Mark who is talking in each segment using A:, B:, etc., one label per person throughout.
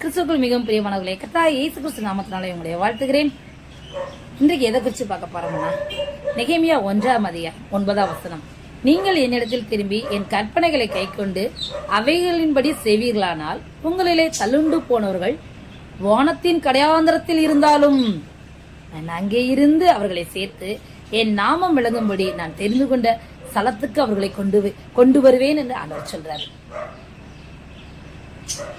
A: கிறிஸ்துக்குள் மிகவும் பிரியமானவர்களே கத்தா இயேசு கிறிஸ்து நாமத்தினாலே உங்களுடைய வாழ்த்துகிறேன். இன்றைக்கு எதை குறித்து பார்க்க போறோம்னா நெகேமியா ஒன்றாம் அதிகாரம் ஒன்பதாம் வசனம். நீங்கள் என்னிடத்தில் திரும்பி என் கற்பனைகளை கைக்கொண்டு அவைகளின்படி செய்வீர்களானால் உங்களிலே தள்ளுண்டு போனவர்கள் வானத்தின் கடையாந்திரத்தில் இருந்தாலும் நான் அங்கே இருந்து அவர்களை சேர்த்து என் நாமம் விளங்கும்படி நான் தெரிந்து கொண்ட ஸ்தலத்துக்கு அவர்களை கொண்டு கொண்டு வருவேன் என்று அவர் சொல்றாரு.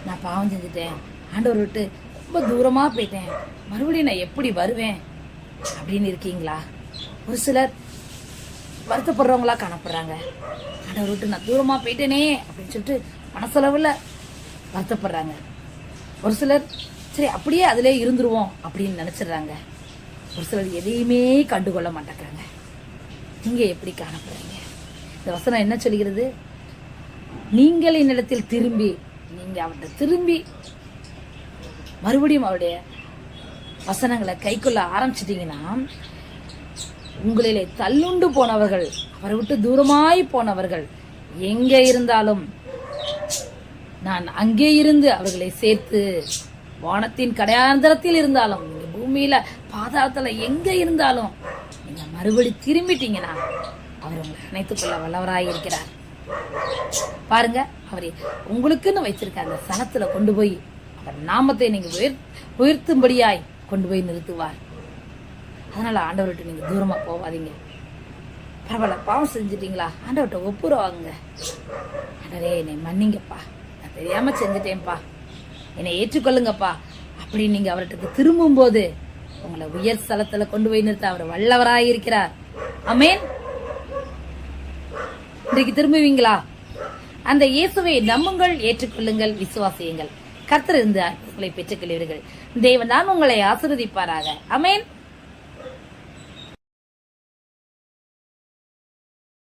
A: நான் பாவம் செஞ்சுட்டேன். ஆண்டவர் விட்டு ரொம்ப தூரமாக போயிட்டேன். மறுபடியும் நான் எப்படி வருவேன்? அப்படின்னு இருக்கீங்களா? ஒரு சிலர் வருத்தப்படுறவங்களா காணப்படுறாங்க. ஆண்டவர் விட்டு நான் தூரமாக போயிட்டேனே அப்படின்னு சொல்லிட்டு மனசளவில் வருத்தப்படுறாங்க. ஒரு சிலர் சரி அப்படியே அதிலே இருந்துருவோம் அப்படின்னு நினச்சிடுறாங்க. ஒரு சிலர் எதையுமே கண்டுகொள்ள மாட்டேங்கிறாங்க. நீங்கள் எப்படி காணப்படுறீங்க? இந்த வசனம் என்ன சொல்கிறது நீங்கள் என்னிடத்தில் திரும்பி நீங்க அவர்கிட்ட திரும்பி மறுபடியும் அவருடைய வசனங்களை கைக்குள்ள ஆரம்பிச்சிட்டீங்கன்னா உங்களிலே தள்ளுண்டு போனவர்கள் அவரை விட்டு தூரமாய் போனவர்கள் எங்க இருந்தாலும் நான் அங்கே இருந்து அவர்களை சேர்த்து வானத்தின் கடையாந்திரத்தில் இருந்தாலும் பூமியில பாதாளத்தில் எங்க இருந்தாலும் நீங்க மறுபடி திரும்பிட்டீங்கன்னா அவர் உங்களை அணைத்துக்கொள்ள வல்லவராக இருக்கிறார் பாருங்க அவர் உங்களுக்குன்னு வச்சிருக்க அந்த சனத்துல கொண்டு போய் அவர் நாமத்தை நீங்க உயர் உயர்த்தும்படியாய் கொண்டு போய் நிறுத்துவார். அதனால ஆண்டவர்கிட்ட நீங்க தூரமா போவாதீங்க. பரவாயில்ல பாவம் செஞ்சுட்டீங்களா? ஆண்டவர்கிட்ட ஒப்புரவாங்க ஆண்டவரே என்னை மன்னிங்கப்பா. நான் தெரியாம செஞ்சுட்டேன்ப்பா. என்னை ஏற்றுக்கொள்ளுங்கப்பா. அப்படின்னு நீங்க அவர்கிட்ட திரும்பும் போது உங்களை உயர் ஸ்தலத்துல கொண்டு போய் நிறுத்த அவர் வல்லவராய் இருக்கிறார் அமேன் இன்றைக்கு திரும்புவீங்களா? அந்த இயேசுவை நம்புங்கள் ஏற்றுக்கொள்ளுங்கள் விசுவாசியுங்கள். கர்த்தர் இருந்து அற்புதங்களை பெற்றுக் கொள்வீர்கள் தேவன் தான் உங்களை ஆசிர்வதிப்பாராக. அமேன்